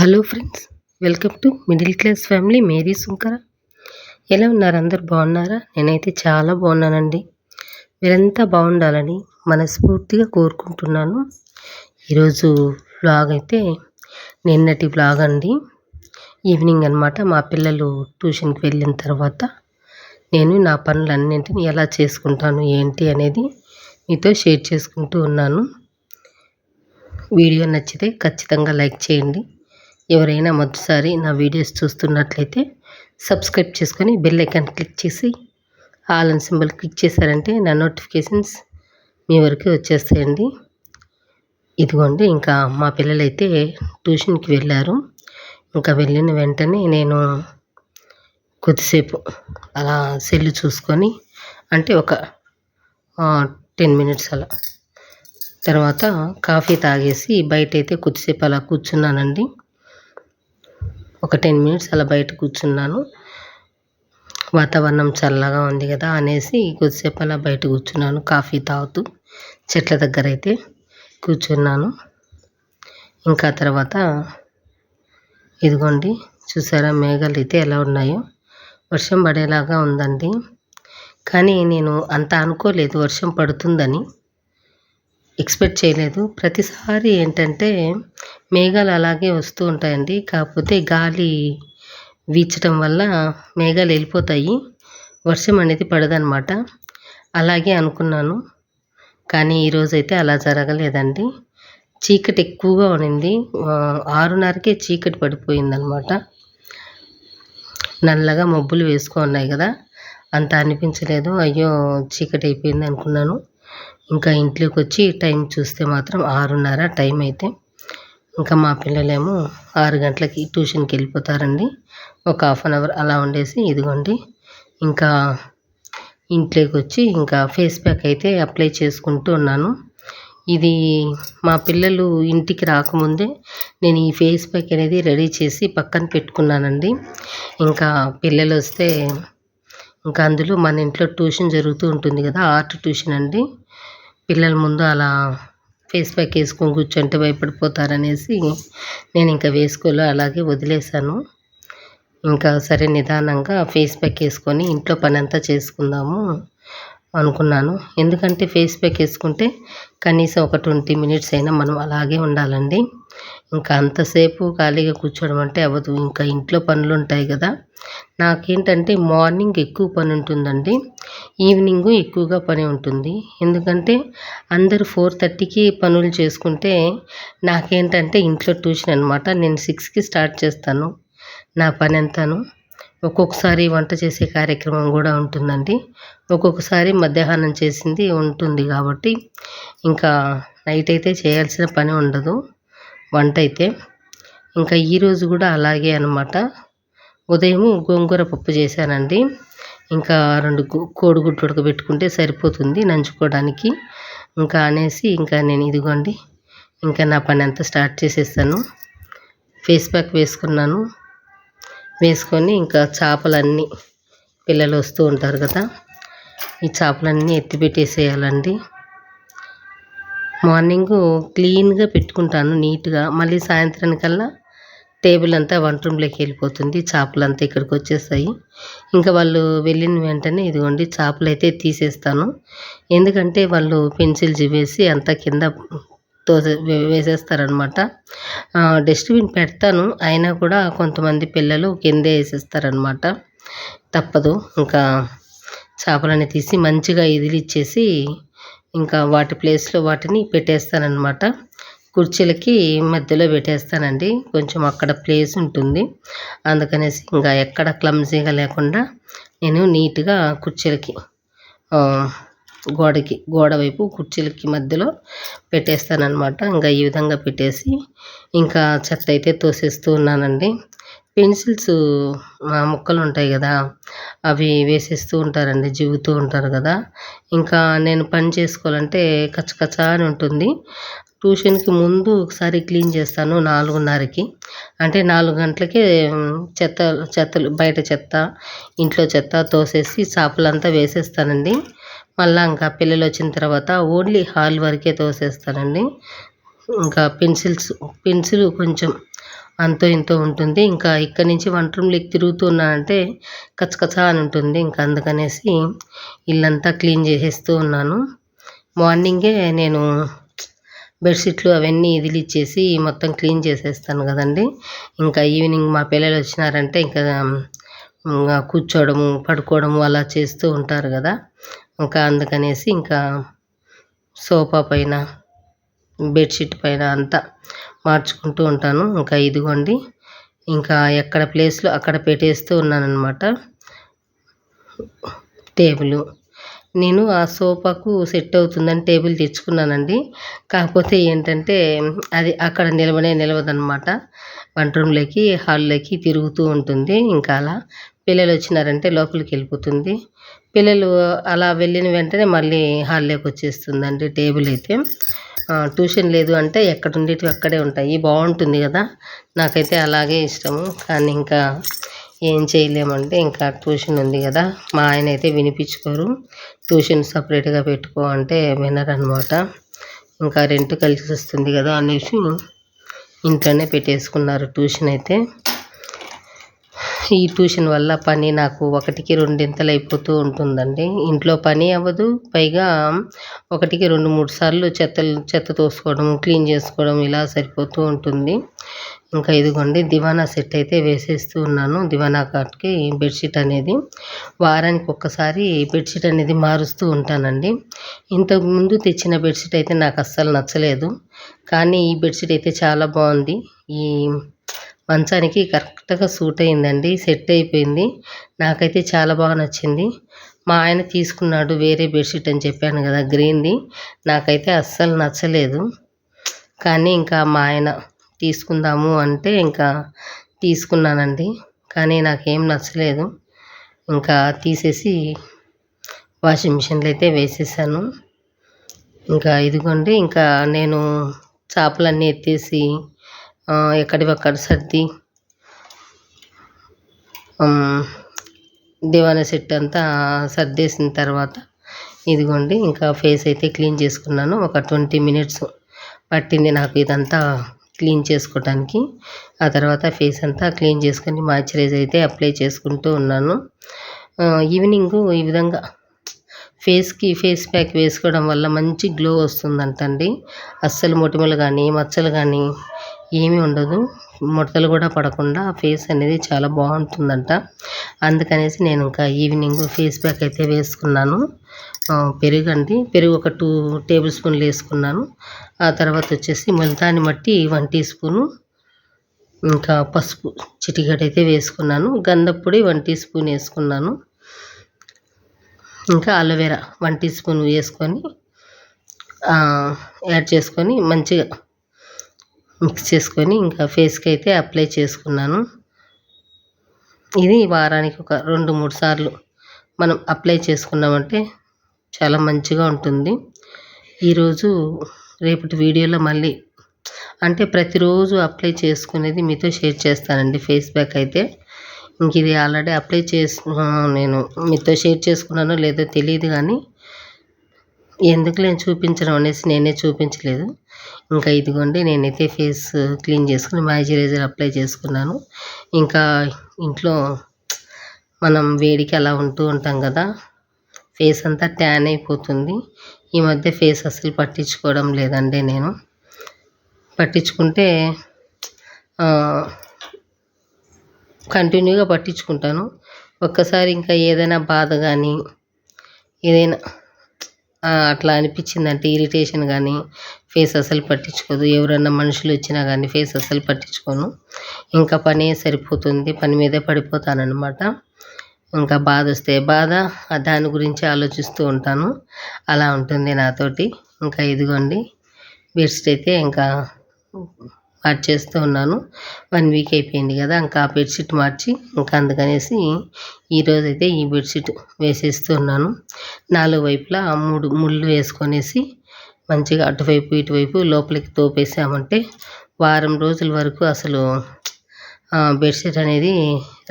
Hello friends welcome to middle class family. Mary Sunkara. ఎలా ఉన్నారు? అందరు బాగున్నారా? నేనైతే చాలా బాగున్నానండి. మీరంతా బాగుండాలని మనస్ఫూర్తిగా కోరుకుంటున్నాను. ఈరోజు వ్లాగ్ అయితే నిన్నటి వ్లాగ్ అండి. ఈవినింగ్ అనమాట మా పిల్లలు ట్యూషన్కి వెళ్ళిన తర్వాత నేను నా పనులన్నింటినీ ఎలా చేసుకుంటాను ఏంటి అనేది మీతో షేర్ చేసుకుంటూ ఉన్నాను. వీడియో నచ్చితే ఖచ్చితంగా లైక్ చేయండి. ఎవరైనా మొదటిసారి నా వీడియోస్ చూస్తున్నట్లయితే సబ్స్క్రైబ్ చేసుకొని బెల్ ఐకాన్ క్లిక్ చేసి ఆల్ అండ్ సింబల్ క్లిక్ చేశారంటే నా నోటిఫికేషన్స్ మీ వరకు వచ్చేస్తాయండి. ఇదిగోండి ఇంకా మా పిల్లలైతే ట్యూషన్కి వెళ్ళారు. ఇంకా వెళ్ళిన వెంటనే నేను కొద్దిసేపు అలా సెల్ చూసుకొని అంటే ఒక టెన్ మినిట్స్ అలా. తర్వాత కాఫీ తాగేసి బయట అయితే కొద్దిసేపు అలా కూర్చున్నానండి. ఒక టెన్ మినిట్స్ అలా బయట కూర్చున్నాను. వాతావరణం చల్లగా ఉంది కదా అనేసి కొద్దిసేపు అలా బయట కూర్చున్నాను. కాఫీ తాగుతూ చెట్ల దగ్గర అయితే కూర్చున్నాను. ఇంకా తర్వాత ఇదిగోండి చూసారా మేఘాలు అయితే ఎలా ఉన్నాయో. వర్షం పడేలాగా ఉందండి. కానీ నేను అంత అనుకోలేదు వర్షం పడుతుందని. ఎక్స్పెక్ట్ చేయలేదు. ప్రతిసారి ఏంటంటే మేఘాలు అలాగే వస్తూ ఉంటాయండి. కాకపోతే గాలి వీచడం వల్ల మేఘాలు వెళ్ళిపోతాయి. వర్షం అనేది పడదనమాట అలాగే అనుకున్నాను. కానీ ఈరోజైతే అలా జరగలేదండి. చీకటి ఎక్కువగా ఉన్నింది ఆరున్నరకే చీకటి పడిపోయిందనమాట నల్లగా మబ్బులు వేసుకున్నాయి కదా. అంత అనిపించలేదు. అయ్యో చీకటి అయిపోయింది అనుకున్నాను. ఇంకా ఇంట్లోకి వచ్చి టైం చూస్తే మాత్రం ఆరున్నర టైం అయితే. ఇంకా మా పిల్లలేమో ఆరు గంటలకి ట్యూషన్కి వెళ్ళిపోతారండి. ఒక హాఫ్ అన్ అవర్ అలా ఉండేసి ఇదిగోండి. ఇంకా ఇంట్లోకి వచ్చి ఇంకా ఫేస్ ప్యాక్ అయితే అప్లై చేసుకుంటూ ఉన్నాను. ఇది మా పిల్లలు ఇంటికి రాకముందే నేను ఈ ఫేస్ ప్యాక్ అనేది రెడీ చేసి పక్కన పెట్టుకున్నానండి. ఇంకా పిల్లలు వస్తే ఇంకా అందులో మన ఇంట్లో ట్యూషన్ జరుగుతూ ఉంటుంది కదా ఆర్ట్ ట్యూషన్ అండి. పిల్లల ముందు అలా ఫేస్ ప్యాక్ వేసుకొని కూర్చుంటే భయపడిపోతారనేసి నేను ఇంకా వేసుకోలే అలాగే వదిలేశాను. ఇంకా సరే నిదానంగా ఫేస్ ప్యాక్ వేసుకొని ఇంట్లో పని అంతా చేసుకుందాము అనుకున్నాను. ఎందుకంటే ఫేస్ ప్యాక్ వేసుకుంటే కనీసం ఒక ట్వంటీ మినిట్స్ అయినా మనం అలాగే ఉండాలండి. ఇంకా అంతసేపు ఖాళీగా కూర్చోవడం అంటే అవ్వదు. ఇంకా ఇంట్లో పనులు ఉంటాయి కదా. నాకేంటంటే మార్నింగ్ ఎక్కువ పని ఉంటుందండి. ఈవినింగ్ ఎక్కువగా పని ఉంటుంది. ఎందుకంటే అందరూ ఫోర్ థర్టీకి పనులు చేసుకుంటే నాకేంటంటే ఇంట్లో ట్యూషన్ అనమాట నేను సిక్స్కి స్టార్ట్ చేస్తాను. నా పని అంతాను. ఒక్కొక్కసారి వంట చేసే కార్యక్రమం కూడా ఉంటుందండి. ఒక్కొక్కసారి మధ్యాహ్నం చేసింది ఉంటుంది కాబట్టి ఇంకా నైట్ అయితే చేయాల్సిన పని ఉండదు. వంట అయితే. ఇంకా ఈరోజు కూడా అలాగే అనమాట ఉదయం గోంగూర పప్పు చేశానండి. ఇంకా రెండు కోడిగుడ్డు ఉడకబెట్టుకుంటే సరిపోతుంది నంచుకోవడానికి ఇంకా అనేసి ఇంకా నేను ఇదిగోండి ఇంకా నా పని అంతా స్టార్ట్ చేసేస్తాను. ఫేస్ ప్యాక్ వేసుకున్నాను. వేసుకొని ఇంకా చేపలన్నీ పిల్లలు వస్తూ ఉంటారు కదా ఈ చేపలన్నీ ఎత్తిపెట్టేసేయాలండి. మార్నింగ్ క్లీన్గా పెట్టుకుంటాను నీట్గా. మళ్ళీ సాయంత్రానికల్లా టేబుల్ అంతా వంట రూమ్లోకి వెళ్ళిపోతుంది. చేపలు అంతా ఇక్కడికి వచ్చేస్తాయి. ఇంకా వాళ్ళు వెళ్ళిన వెంటనే ఇదిగోండి చేపలు అయితే తీసేస్తాను. ఎందుకంటే వాళ్ళు పెన్సిల్ చూపేసి అంతా కింద తోసే వేసేస్తారనమాట డస్ట్బిన్ పెడతాను. అయినా కూడా కొంతమంది పిల్లలు కిందే వేసేస్తారనమాట తప్పదు. ఇంకా చేపలని తీసి మంచిగా ఇదిలిచ్చేసి ఇంకా వాటి ప్లేస్లో వాటిని పెట్టేస్తానన్నమాట. కుర్చీలకి మధ్యలో పెట్టేస్తానండి. కొంచెం అక్కడ ప్లేస్ ఉంటుంది. అందుకనేసి ఇంకా ఎక్కడ క్లమ్జీగా లేకుండా నేను నీట్గా కుర్చీలకి గోడకి గోడ వైపు కుర్చీలకి మధ్యలో పెట్టేస్తానమాట ఇంకా ఈ విధంగా పెట్టేసి ఇంకా చెత్త అయితే తోసేస్తూ ఉన్నానండి. పెన్సిల్స్ ముక్కలు ఉంటాయి కదా అవి వేసేస్తూ ఉంటారండి జివ్వుతూ ఉంటారు కదా. ఇంకా నేను పని చేసుకోవాలంటే కచ్చకచ్చ అని ఉంటుంది. ట్యూషన్కి ముందు ఒకసారి క్లీన్ చేస్తాను నాలుగున్నరకి. అంటే నాలుగు గంటలకే చెత్త చెత్తలు బయట చెత్త ఇంట్లో చెత్త తోసేసి చేపలంతా వేసేస్తానండి. మళ్ళీ ఇంకా పిల్లలు వచ్చిన తర్వాత ఓన్లీ హాల్ వరకే తోసేస్తానండి. ఇంకా పెన్సిల్స్ పెన్సిల్ కొంచెం అంతో ఇంతో ఉంటుంది. ఇంకా ఇక్కడి నుంచి వంట రూమ్లోకి తిరుగుతున్నానంటే కచ్చకచ్చ అని ఉంటుంది. ఇంకా అందుకనేసి ఇల్లంతా క్లీన్ చేసేస్తూ ఉన్నాను. మార్నింగే నేను బెడ్షీట్లు అవన్నీ ఇదిలిచ్చేసి మొత్తం క్లీన్ చేసేస్తాను కదండి. ఇంకా ఈవినింగ్ మా పిల్లలు వచ్చినారంటే ఇంకా ఇంకా కూర్చోవడము పడుకోవడము అలా చేస్తూ ఉంటారు కదా. ఇంకా అందుకనేసి ఇంకా సోఫా పైన బెడ్షీట్ పైన అంతా మార్చుకుంటూ ఉంటాను. ఇంకా ఇదిగోండి. ఇంకా ఎక్కడ ప్లేస్లో అక్కడ పెట్టేస్తూ ఉన్నానన్నమాట. టేబుల్. నేను ఆ సోఫాకు సెట్ అవుతుందని టేబుల్ తెచ్చుకున్నానండి. కాకపోతే ఏంటంటే అది అక్కడ నిలవనే నిలవదనమాట వంట రూమ్లోకి హాల్లోకి తిరుగుతూ ఉంటుంది. ఇంకా అలా పిల్లలు వచ్చినారంటే లోపలికి వెళ్ళిపోతుంది. పిల్లలు అలా వెళ్ళిన వెంటనే మళ్ళీ హాల్లోకి వచ్చేస్తుందండి టేబుల్ అయితే. ట్యూషన్ లేదు అంటే ఎక్కడ ఉండేటివి అక్కడే ఉంటాయి. బాగుంటుంది కదా. నాకైతే అలాగే ఇష్టము. కానీ ఇంకా ఏం చేయలేమంటే ఇంకా ట్యూషన్ ఉంది కదా. మా ఆయన అయితే వినిపించుకోరు. ట్యూషన్ సపరేట్గా పెట్టుకో అంటే వినరనమాట. ఇంకా రెంట్ కలిసి వస్తుంది కదా అనేసి ఇంట్లోనే పెట్టేసుకున్నారు ట్యూషన్ అయితే. ఈ ట్యూషన్ వల్ల పని నాకు ఒకటికి రెండింతలు అయిపోతూ ఉంటుందండి. ఇంట్లో పని అవ్వదు. పైగా ఒకటికి రెండు మూడు సార్లు చెత్తలు చెత్త తోసుకోవడం క్లీన్ చేసుకోవడం ఇలా సరిపోతూ ఉంటుంది. ఇంకా ఇదిగోండి దివానా సెట్ అయితే వేసేస్తూ ఉన్నాను. దివానా కాట్కి బెడ్షీట్ అనేది వారానికి ఒక్కసారి బెడ్షీట్ అనేది మారుస్తూ ఉంటానండి. ఇంతకుముందు తెచ్చిన బెడ్షీట్ అయితే నాకు అస్సలు నచ్చలేదు. కానీ ఈ బెడ్షీట్ అయితే చాలా బాగుంది. ఈ మంచానికి కరెక్ట్గా సూట్ అయిందండి సెట్ అయిపోయింది. నాకైతే చాలా బాగా నచ్చింది. మా ఆయన తీసుకున్నాడు వేరే బెడ్షీట్ అని చెప్పాను కదా గ్రీన్ది. నాకైతే అస్సలు నచ్చలేదు. కానీ ఇంకా మా ఆయన తీసుకుందాము అంటే ఇంకా తీసుకున్నానండి. కానీ నాకేం నచ్చలేదు. ఇంకా తీసేసి వాషింగ్ మిషన్లో అయితే వేసేసాను. ఇంకా ఇదిగోండి ఇంకా నేను చేపలన్నీ ఎత్తేసి ఎక్కడివక్కడ సర్ది? దివానా సెట్ అంతా సర్దేసిన తర్వాత ఇదిగోండి ఇంకా ఫేస్ అయితే క్లీన్ చేసుకున్నాను. ఒక ట్వంటీ మినిట్స్ పట్టింది నాకు ఇదంతా క్లీన్ చేసుకోవడానికి ఆ తర్వాత ఫేస్ అంతా క్లీన్ చేసుకొని మాయిశ్చరైజ్ అయితే అప్లై చేసుకుంటూ ఉన్నాను. ఈవినింగ్ ఈ విధంగా ఫేస్కి ఫేస్ ప్యాక్ వేసుకోవడం వల్ల మంచి గ్లో వస్తుందంటండి. అస్సలు మొటిమలు కానీ మచ్చలు కానీ ఏమీ ఉండదు. ముడతలు కూడా పడకుండా ఫేస్ అనేది చాలా బాగుంటుందంట. అందుకనేసి నేను ఇంకా ఈవినింగ్ ఫేస్ ప్యాక్ అయితే వేసుకున్నాను. పెరుగు అండి. పెరుగు ఒక టూ టేబుల్ స్పూన్లు వేసుకున్నాను. ఆ తర్వాత వచ్చేసి ముల్తాని మట్టి వన్ టీ స్పూను ఇంకా పసుపు చిటికెడు అయితే వేసుకున్నాను. గంధపొడి వన్ టీ స్పూన్ వేసుకున్నాను. ఇంకా అలోవెరా వన్ టీ స్పూన్ వేసుకొని యాడ్ చేసుకొని మంచిగా మిక్స్ చేసుకొని ఇంకా ఫేస్కి అయితే అప్లై చేసుకున్నాను. ఇది వారానికి ఒక రెండు మూడు సార్లు మనం అప్లై చేసుకున్నామంటే చాలా మంచిగా ఉంటుంది. ఈరోజు రేపటి వీడియోలో మళ్ళీ అంటే ప్రతిరోజు అప్లై చేసుకునేది మీతో షేర్ చేస్తానండి ఫేస్ ప్యాక్ అయితే. ఇంక ఇది ఆల్రెడీ అప్లై చేసు నేను మీతో షేర్ చేసుకున్నానో లేదో తెలియదు కానీ ఎందుకు నేను చూపించడం అనేసి నేనే చూపించలేదు. ఇంకా ఇదిగోండి నేనైతే ఫేస్ క్లీన్ చేసుకుని మాయిశ్చరైజర్ అప్లై చేసుకున్నాను. ఇంకా ఇంట్లో మనం వేడికి అలా ఉంటూ ఉంటాం కదా ఫేస్ అంతా ట్యాన్ అయిపోతుంది. ఈ మధ్య ఫేస్ అసలు పట్టించుకోవడం లేదండి నేను. పట్టించుకుంటే కంటిన్యూగా పట్టించుకుంటాను. ఒక్కసారి ఇంకా ఏదైనా బాధ కానీ ఏదైనా అట్లా అనిపించిందంటే ఇరిటేషన్ కానీ ఫేస్ అసలు పట్టించుకోదు. ఎవరన్నా మనుషులు వచ్చినా కానీ ఫేస్ అసలు పట్టించుకోను. ఇంకా పనే సరిపోతుంది. పని మీదే పడిపోతానన్నమాట. ఇంకా బాధ వస్తే బాధ దాని గురించి ఆలోచిస్తూ ఉంటాను. అలా ఉంటుంది నాతోటి. ఇంకా ఇదిగోండి బెడ్షీట్ అయితే ఇంకా మార్చేస్తూ ఉన్నాను. వన్ వీక్ అయిపోయింది కదా ఇంకా ఆ బెడ్షీట్ మార్చి ఇంకా అందుకనేసి ఈరోజైతే ఈ బెడ్షీట్ వేసేస్తూ ఉన్నాను. నాలుగు వైపులా మూడు ముళ్ళు వేసుకొనేసి మంచిగా అటువైపు ఇటువైపు లోపలికి తోపేసామంటే వారం రోజుల వరకు అసలు బెడ్షీట్ అనేది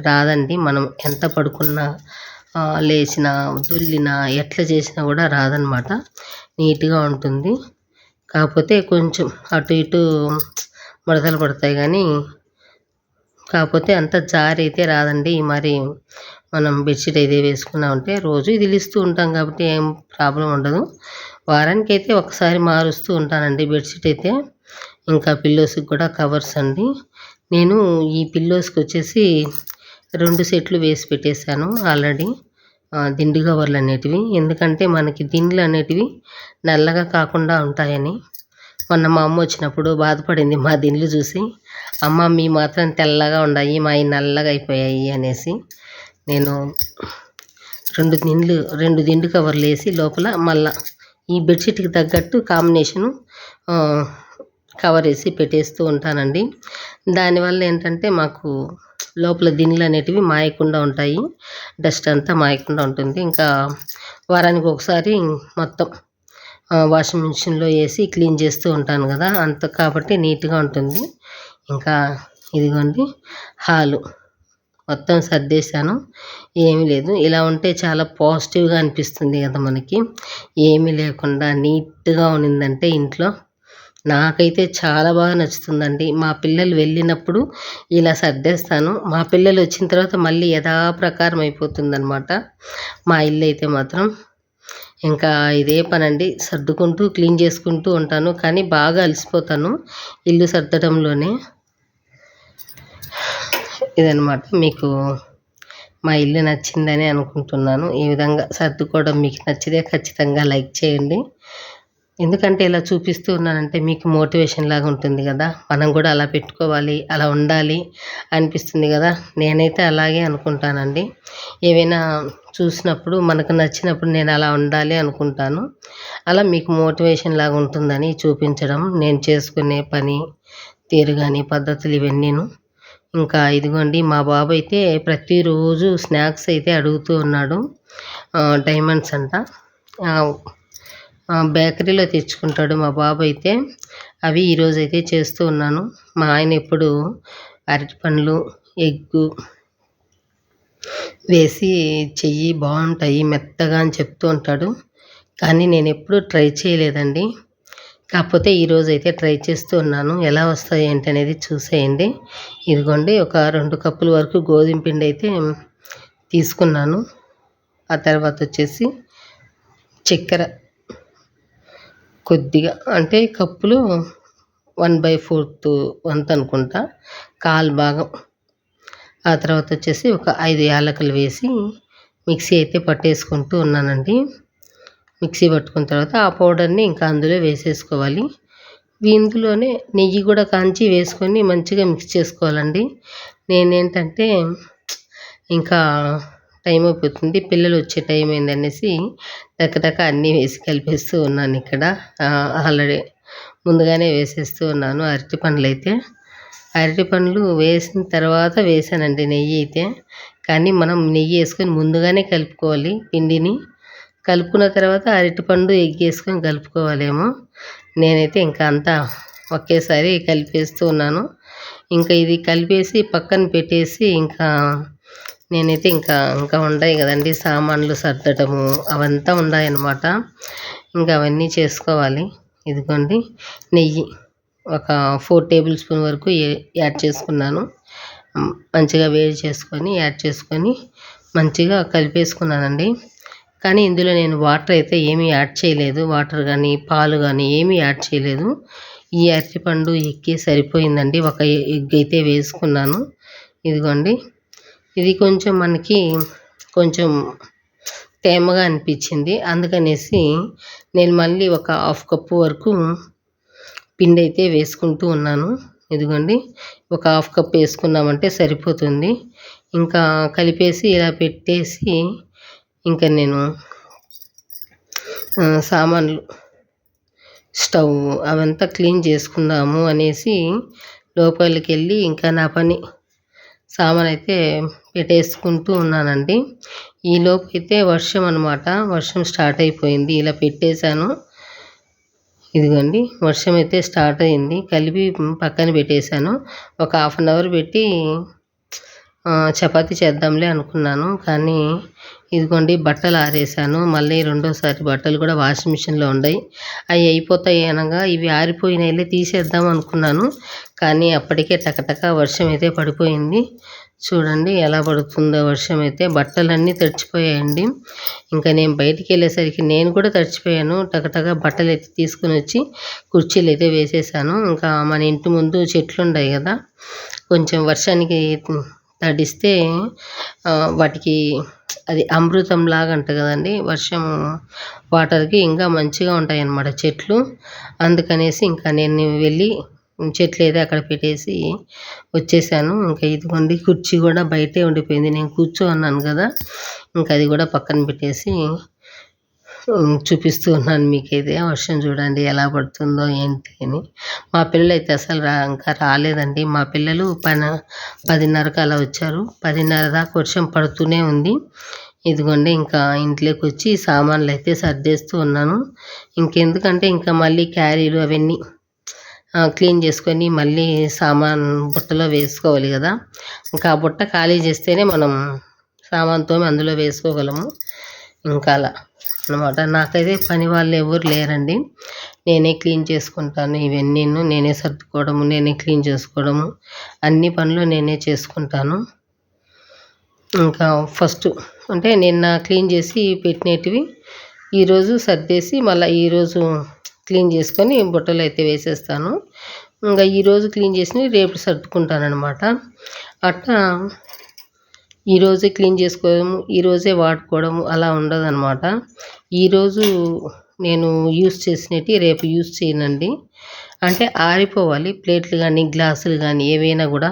రాదండి. మనం ఎంత పడుకున్నా లేచినా దుల్లిన ఎట్లా చేసినా కూడా రాదనమాట. నీట్గా ఉంటుంది. కాకపోతే కొంచెం అటు ఇటు ముడతలు పడతాయి కానీ కాకపోతే అంత జారి అయితే రాదండి మరి మనం బెడ్షీట్ అయితే వేసుకున్నామంటే రోజు ఇది ఇస్తూ ఉంటాం కాబట్టి ఏం ప్రాబ్లం ఉండదు. వారానికి అయితే ఒకసారి మారుస్తూ ఉంటానండి బెడ్షీట్ అయితే. ఇంకా పిల్లోస్కి కూడా కవర్స్ అండి. నేను ఈ పిల్లోస్కి వచ్చేసి రెండు సెట్లు వేసి పెట్టేశాను ఆల్రెడీ దిండు కవర్లు అనేటివి. ఎందుకంటే మనకి దిండ్లు అనేటివి నల్లగా కాకుండా ఉంటాయని. మొన్న మా అమ్మ వచ్చినప్పుడు బాధపడింది మా దిండ్లు చూసి అమ్మ మీ మాత్రం తెల్లగా ఉన్నాయి మా నల్లగా అయిపోయాయి అనేసి నేను రెండు దిండ్లు రెండు దిండు కవర్లు వేసి లోపల మళ్ళా ఈ బెడ్షీట్కి తగ్గట్టు కాంబినేషను కవర్ వేసి పెట్టేస్తూ ఉంటానండి. దానివల్ల ఏంటంటే మాకు లోపల దిండ్లు అనేటివి మాయకుండా ఉంటాయి డస్ట్ అంతా మాయకుండా ఉంటుంది. ఇంకా వారానికి ఒకసారి మొత్తం వాషింగ్ మిషన్లో వేసి క్లీన్ చేస్తూ ఉంటాను కదా అంత కాబట్టి నీట్గా ఉంటుంది. ఇంకా ఇదిగోండి హాలు. మొత్తం సర్దేశాను. ఏమీ లేదు. ఇలా ఉంటే చాలా పాజిటివ్గా అనిపిస్తుంది కదా మనకి. ఏమీ లేకుండా నీట్గా ఉన్నిందంటే ఇంట్లో. నాకైతే చాలా బాగా నచ్చుతుందండి. మా పిల్లలు వెళ్ళినప్పుడు ఇలా సర్దేస్తాను. మా పిల్లలు వచ్చిన తర్వాత మళ్ళీ యథాప్రకారం అయిపోతుందన్నమాట. మా ఇల్లు అయితే మాత్రం. ఇంకా ఇదే పనండి. సర్దుకుంటూ క్లీన్ చేసుకుంటూ ఉంటాను. కానీ బాగా అలసిపోతాను ఇల్లు సర్దడంలోనే. ఇదనమాట మీకు మా ఇల్లు నచ్చిందని అనుకుంటున్నాను. ఈ విధంగా సర్దుకోవడం మీకు నచ్చితే ఖచ్చితంగా లైక్ చేయండి. ఎందుకంటే ఇలా చూపిస్తూ ఉన్నానంటే మీకు మోటివేషన్ లాగా ఉంటుంది కదా. మనం కూడా అలా పెట్టుకోవాలి అలా ఉండాలి అనిపిస్తుంది కదా. నేనైతే అలాగే అనుకుంటానండి. ఏవైనా చూసినప్పుడు మనకు నచ్చినప్పుడు నేను అలా ఉండాలి అనుకుంటాను. అలా మీకు మోటివేషన్ లాగా ఉంటుందని చూపించడం నేను చేసుకునే పని తీరు కానీ పద్ధతులు ఇవన్నీను. ఇంకా ఇదిగోండి మా బాబు అయితే ప్రతిరోజు స్నాక్స్ అయితే అడుగుతూ ఉన్నాడు. డైమండ్స్ అంట. బేకరీలో తెచ్చుకుంటాడు మా బాబు అయితే. అవి ఈరోజు అయితే చేస్తూ ఉన్నాను. మా ఆయన ఎప్పుడు అరటి పండ్లు ఎగ్గు వేసి చెయ్యి బాగుంటాయి మెత్తగా అని చెప్తూ ఉంటాడు. కానీ నేను ఎప్పుడూ ట్రై చేయలేదండి. కాకపోతే ఈరోజు అయితే ట్రై చేస్తూ ఉన్నాను. ఎలా వస్తాయి ఏంటి అనేది చూసేయండి. ఇదిగోండి ఒక రెండు కప్పుల వరకు గోధుమ పిండి అయితే తీసుకున్నాను. ఆ తర్వాత వచ్చేసి చక్కెర. కొద్దిగా అంటే కప్పులు వన్ బై ఫోర్త్ వంతు అనుకుంటా కాలు భాగం. ఆ తర్వాత వచ్చేసి ఒక ఐదు యాలకులు వేసి మిక్సీ అయితే పట్టేసుకుంటూ ఉన్నానండి. మిక్సీ పట్టుకున్న తర్వాత ఆ పౌడర్ని ఇంకా అందులో వేసేసుకోవాలి. ఇందులోనే నెయ్యి కూడా కాంచి వేసుకొని మంచిగా మిక్స్ చేసుకోవాలండి. నేనేంటంటే ఇంకా టైం అయిపోతుంది. పిల్లలు వచ్చే టైం అయిందనేసి టక అన్నీ వేసి కలిపేస్తూ ఉన్నాను ఇక్కడ. ఆల్రెడీ ముందుగానే వేసేస్తూ ఉన్నాను అరటి పండ్లు అయితే అరటి పండ్లు వేసిన తర్వాత వేసానండి నెయ్యి అయితే. కానీ మనం నెయ్యి వేసుకొని ముందుగానే కలుపుకోవాలి పిండిని. కలుపుకున్న తర్వాత అరటిపండు ఎగ్ వేసుకొని కలుపుకోవాలేమో. నేనైతే ఇంకా అంతా ఒకేసారి కలిపేస్తూ ఉన్నాను. ఇంకా ఇది కలిపేసి పక్కన పెట్టేసి ఇంకా నేనైతే ఇంకా ఇంకా ఉన్నాయి కదండి. సామాన్లు సర్దటము అవంతా ఉన్నాయన్నమాట ఇంకా అవన్నీ చేసుకోవాలి. ఇదిగోండి. నెయ్యి. ఒక ఫోర్ టేబుల్ స్పూన్ వరకు యాడ్ చేసుకున్నాను. మంచిగా వేడి చేసుకొని యాడ్ చేసుకొని మంచిగా కలిపేసుకున్నానండి. కానీ ఇందులో నేను వాటర్ అయితే ఏమీ యాడ్ చేయలేదు. వాటర్ కానీ పాలు కానీ ఏమీ యాడ్ చేయలేదు. ఈ అరటిపండు ఎక్కి సరిపోయిందండి. ఒక ఎగ్ అయితే వేసుకున్నాను. ఇదిగోండి. ఇది కొంచెం మనకి కొంచెం తేమగా అనిపించింది. అందుకనేసి నేను మళ్ళీ ఒక హాఫ్ కప్పు వరకు పిండి అయితే వేసుకుంటూ ఉన్నాను. ఇదిగోండి ఒక హాఫ్ కప్ వేసుకున్నామంటే సరిపోతుంది. ఇంకా కలిపేసి ఇలా పెట్టేసి ఇంకా నేను సామాన్లు స్టవ్ అవంతా క్లీన్ చేసుకుందాము అనేసి లోపలికి వెళ్ళి ఇంకా నా పని సామాన్ అయితే పెట్టేసుకుంటూ ఉన్నానండి. ఈలోపు అయితే వర్షం అనమాట వర్షం స్టార్ట్ అయిపోయింది. ఇలా పెట్టేశాను. ఇదిగోండి వర్షం అయితే స్టార్ట్ అయింది. కలిపి పక్కన పెట్టేశాను. ఒక హాఫ్ అన్ అవర్ పెట్టి చపాతి చేద్దాంలే అనుకున్నాను. కానీ ఇదిగోండి బట్టలు ఆరేసాను మళ్ళీ రెండోసారి బట్టలు కూడా వాషింగ్ మిషన్లో ఉన్నాయి అవి అయిపోతాయి అనగా ఇవి ఆరిపోయినాయిలే తీసేద్దాం అనుకున్నాను. కానీ అప్పటికే టకటక వర్షం అయితే పడిపోయింది. చూడండి ఎలా పడుతుందో వర్షం అయితే. బట్టలన్నీ తడిచిపోయాయండి. ఇంకా నేను బయటికి వెళ్ళేసరికి నేను కూడా తడిచిపోయాను. టకటక బట్టలు అయితే తీసుకుని వచ్చి కుర్చీలు అయితే వేసేసాను. ఇంకా మన ఇంటి ముందు చెట్లు ఉన్నాయి కదా కొంచెం వర్షానికి తడిస్తే వాటికి అది అమృతం లాగా అంట కదండి. వర్షం వాటర్కి ఇంకా మంచిగా ఉంటాయి అన్నమాట చెట్లు. అందుకనేసి ఇంకా నేను వెళ్ళి చెట్లు అయితే అక్కడ పెట్టేసి వచ్చేసాను. ఇంకా ఇదిగోండి కుర్చీ కూడా బయటే ఉండిపోయింది. నేను కూర్చో అన్నాను కదా. ఇంకా అది కూడా పక్కన పెట్టేసి చూపిస్తూ ఉన్నాను మీకు అయితే వర్షం చూడండి ఎలా పడుతుందో ఏంటి అని. మా పిల్లలు అయితే అసలు రా ఇంకా రాలేదండి. మా పిల్లలు పన పదిన్నరకు అలా వచ్చారు. పదిన్నర దాకా వర్షం పడుతూనే ఉంది. ఇదిగోండి ఇంకా ఇంట్లోకి వచ్చి సామాన్లు అయితే సర్దేస్తూ ఉన్నాను. ఇంకెందుకంటే ఇంకా మళ్ళీ క్యారీలు అవన్నీ క్లీన్ చేసుకొని మళ్ళీ సామాన్ బుట్టలో వేసుకోవాలి కదా. ఇంకా ఆ బుట్ట ఖాళీ చేస్తేనే మనం సామాన్తో అందులో వేసుకోగలము. ఇంకా అలా. అనమాట నాకైతే పని వాళ్ళు ఎవరు లేరండి. నేనే క్లీన్ చేసుకుంటాను. ఇవన్నీ నేనే సర్దుకోవడము నేనే క్లీన్ చేసుకోవడము అన్ని పనులు నేనే చేసుకుంటాను. ఇంకా ఫస్ట్ అంటే నిన్న క్లీన్ చేసి పెట్టినటివి ఈరోజు సర్దేసి మళ్ళీ ఈరోజు క్లీన్ చేసుకొని బుట్టలు అయితే వేసేస్తాను. ఇంకా ఈరోజు క్లీన్ చేసి రేపు సర్దుకుంటాను అనమాట అట్లా ఈరోజే క్లీన్ చేసుకోవడము ఈరోజే వాడుకోవడము అలా ఉండదన్నమాట. ఈరోజు నేను యూస్ చేసినవి రేపు యూస్ చేయనండి. అంటే ఆరిపోవాలి ప్లేట్లు కానీ గ్లాసులు కానీ ఏవైనా కూడా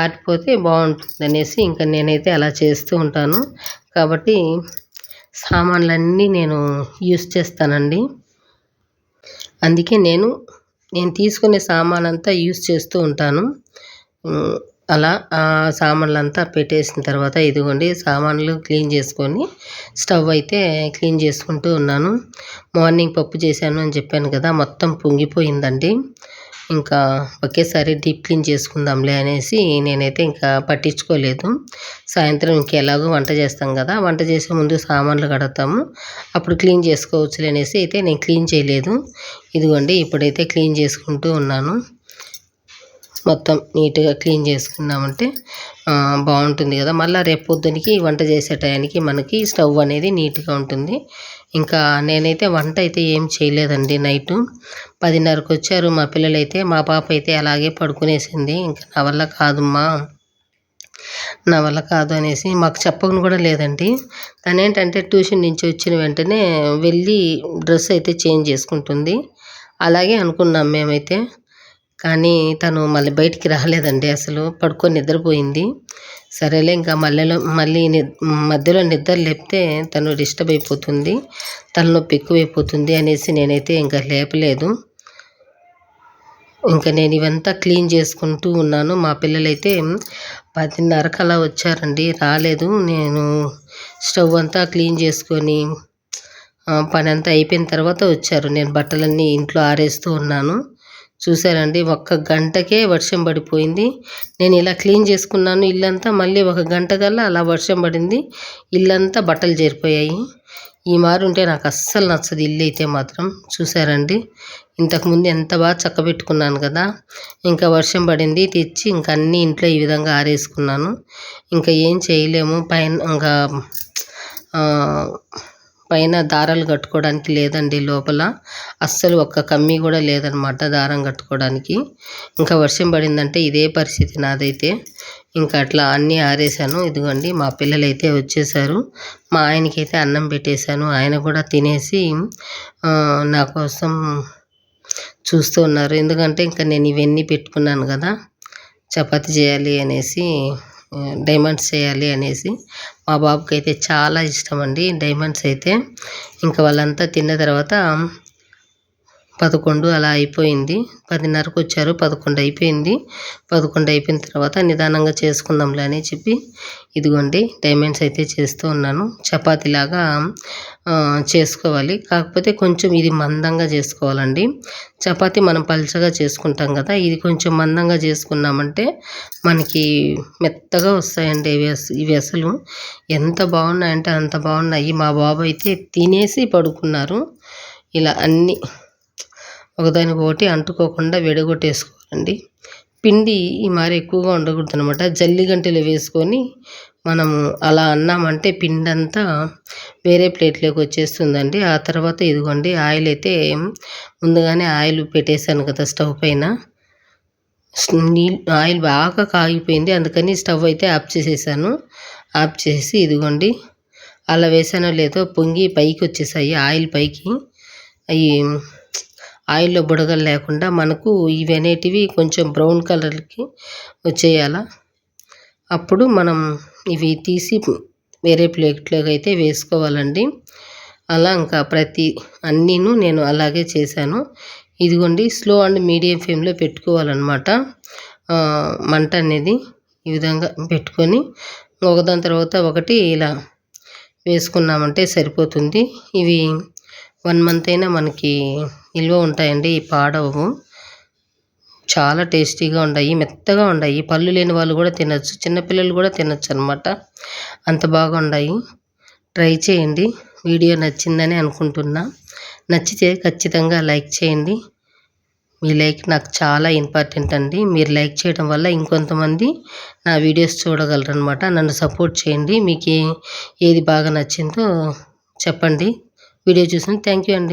ఆరిపోతే బాగుంటుంది అనేసి ఇంకా నేనైతే అలా చేస్తూ ఉంటాను. కాబట్టి సామాన్లన్నీ నేను యూస్ చేస్తానండి. అందుకే నేను నేను తీసుకునే సామాన్ అంతా యూస్ చేస్తూ ఉంటాను. అలా ఆ సామాన్లంతా పెట్టేసిన తర్వాత ఇదిగోండి సామాన్లు క్లీన్ చేసుకొని స్టవ్ అయితే క్లీన్ చేసుకుంటూ ఉన్నాను. మార్నింగ్ పప్పు చేశాను అని చెప్పాను కదా మొత్తం పొంగిపోయిందండి. ఇంకా ఒకేసారి డీప్ క్లీన్ చేసుకుందాంలే అనేసి నేనైతే ఇంకా పట్టించుకోలేదు. సాయంత్రం ఇంకెలాగో వంట చేస్తాం కదా వంట చేసే ముందు సామాన్లు కడతాము. అప్పుడు క్లీన్ చేసుకోవచ్చులే అనేసి అయితే నేను క్లీన్ చేయలేదు. ఇదిగోండి ఇప్పుడైతే క్లీన్ చేసుకుంటూ ఉన్నాను. మొత్తం నీట్గా క్లీన్ చేసుకున్నామంటే బాగుంటుంది కదా. మళ్ళీ రేపు పొద్దునకి వంట చేసే టయానికి మనకి స్టవ్ అనేది నీట్గా ఉంటుంది. ఇంకా నేనైతే వంట అయితే ఏం చేయలేదండి నైట్. పదిన్నరకు వచ్చారు మా పిల్లలైతే మా పాప అయితే అలాగే పడుకునేసింది. ఇంకా నా వల్ల కాదమ్మా. నా వల్ల కాదు అనేసి మాకు చెప్పకుండా కూడా లేదండి. తను ఏంటంటే ట్యూషన్ నుంచి వచ్చిన వెంటనే వెళ్ళి డ్రెస్ అయితే చేంజ్ చేసుకుంటుంది. అలాగే అనుకున్నాం మేమైతే. కానీ తను మళ్ళీ బయటికి రాలేదండి అసలు. పడుకొని నిద్రపోయింది. సరేలే ఇంకా మళ్ళీలో మళ్ళీ ని మధ్యలో నిద్ర లేపితే తను డిస్టర్బ్ అయిపోతుంది. తలనొప్పి ఎక్కువైపోతుంది అనేసి నేనైతే ఇంకా లేపలేదు. ఇంకా నేను ఇవంతా క్లీన్ చేసుకుంటూ ఉన్నాను. మా పిల్లలైతే పదిన్నరకు అలా వచ్చారండి. రాలేదు. నేను స్టవ్ అంతా క్లీన్ చేసుకొని పని అంతా అయిపోయిన తర్వాత వచ్చారు. నేను బట్టలన్నీ ఇంట్లో ఆరేస్తూ ఉన్నాను. చూసారండి ఒక్క గంటకే వర్షం పడిపోయింది. నేను ఇలా క్లీన్ చేసుకున్నాను ఇల్లంతా మళ్ళీ ఒక గంట కల్లా అలా వర్షం పడింది. ఇల్లంతా బట్టలు చేరిపోయాయి ఈ మారు ఉంటే నాకు అస్సలు నచ్చదు ఇల్లు అయితే మాత్రం. చూసారండి ఇంతకుముందు ఎంత బాగా చక్కబెట్టుకున్నాను కదా. ఇంకా వర్షం పడింది తెచ్చి ఇంకా అన్ని ఇంట్లో ఈ విధంగా ఆరేసుకున్నాను. ఇంకా ఏం చేయలేము పైన ఇంకా పైన దారాలు కట్టుకోవడానికి లేదండి లోపల. అస్సలు ఒక్క కమ్మీ కూడా లేదనమాట దారం కట్టుకోవడానికి. ఇంకా వర్షం పడిందంటే ఇదే పరిస్థితి నాదైతే. ఇంకా అట్లా అన్నీ ఆరేసాను ఇదిగోండి మా పిల్లలు అయితే వచ్చేసారు. మా ఆయనకైతే అన్నం పెట్టేశాను. ఆయన కూడా తినేసి నా కోసం చూస్తూ ఉన్నారు. ఎందుకంటే ఇంకా నేను ఇవన్నీ పెట్టుకున్నాను కదా చపాతి చేయాలి అనేసి డైమండ్స్ చేయాలి అనేసి మా బాబుకి అయితే చాలా ఇష్టం అండి డైమండ్స్ అయితే. ఇంకా వాళ్ళంతా తిన్న తర్వాత పదకొండు అలా అయిపోయింది. పదిన్నరకు వచ్చారు పదకొండు అయిపోయింది పదకొండు అయిపోయిన తర్వాత నిదానంగా చేసుకుందాంలే అని చెప్పి ఇదిగోండి డైమండ్స్ అయితే చేస్తూ ఉన్నాను. చపాతీలాగా చేసుకోవాలి. కాకపోతే కొంచెం ఇది మందంగా చేసుకోవాలండి. చపాతీ మనం పల్చగా చేసుకుంటాం కదా ఇది కొంచెం మందంగా చేసుకున్నామంటే మనకి మెత్తగా వస్తాయండి ఇవి ఇవి అసలు. ఎంత బాగున్నాయంటే అంత బాగున్నాయి. మా బాబు అయితే తినేసి పడుకున్నారు. ఇలా అన్నీ ఒకదానికి ఒకటి అంటుకోకుండా విడగొట్టేసుకోవాలండి. పిండి ఈ మారి ఎక్కువగా ఉండకూడదు అనమాట జల్లి గంటలు వేసుకొని మనము అలా అన్నామంటే పిండి అంతా వేరే ప్లేట్లోకి వచ్చేస్తుందండి. ఆ తర్వాత ఇదిగోండి ఆయిల్ అయితే ముందుగానే ఆయిల్ పెట్టేశాను కదా స్టవ్ పైన. నీళ్ళు ఆయిల్ బాగా కాగిపోయింది. అందుకని స్టవ్ అయితే ఆఫ్ చేసేసాను. ఆఫ్ చేసి ఇదిగోండి అలా వేసానో లేదో పొంగి పైకి వచ్చేసాయి. ఆయిల్ పైకి. అవి ఆయిల్లో బుడగలు లేకుండా మనకు ఇవి అనేటివి కొంచెం బ్రౌన్ కలర్కి వచ్చేయాల. అప్పుడు మనం ఇవి తీసి వేరే ప్లేట్లోకి అయితే వేసుకోవాలండి. అలా ఇంకా ప్రతి అన్నీను నేను అలాగే చేశాను. ఇదిగోండి స్లో అండ్ మీడియం ఫ్లేమ్లో పెట్టుకోవాలన్నమాట. మంట అనేది ఈ విధంగా పెట్టుకొని ఒకదాని తర్వాత ఒకటి ఇలా వేసుకున్నామంటే సరిపోతుంది. ఇవి వన్ మంత్ అయినా మనకి నిల్వ ఉంటాయండి ఈ పాడవు. చాలా టేస్టీగా ఉన్నాయి మెత్తగా ఉన్నాయి పళ్ళు లేని వాళ్ళు కూడా తినచ్చు చిన్నపిల్లలు కూడా తినచ్చు అనమాట అంత బాగున్నాయి ట్రై చేయండి. వీడియో నచ్చిందని అనుకుంటున్నా. నచ్చితే ఖచ్చితంగా లైక్ చేయండి. మీ లైక్ నాకు చాలా ఇంపార్టెంట్ అండి. మీరు లైక్ చేయడం వల్ల ఇంకొంతమంది నా వీడియోస్ చూడగలరు అనమాట నన్ను సపోర్ట్ చేయండి. మీకు ఏది బాగా నచ్చిందో చెప్పండి. వీడియో చూసిన థ్యాంక్ యూ అండి.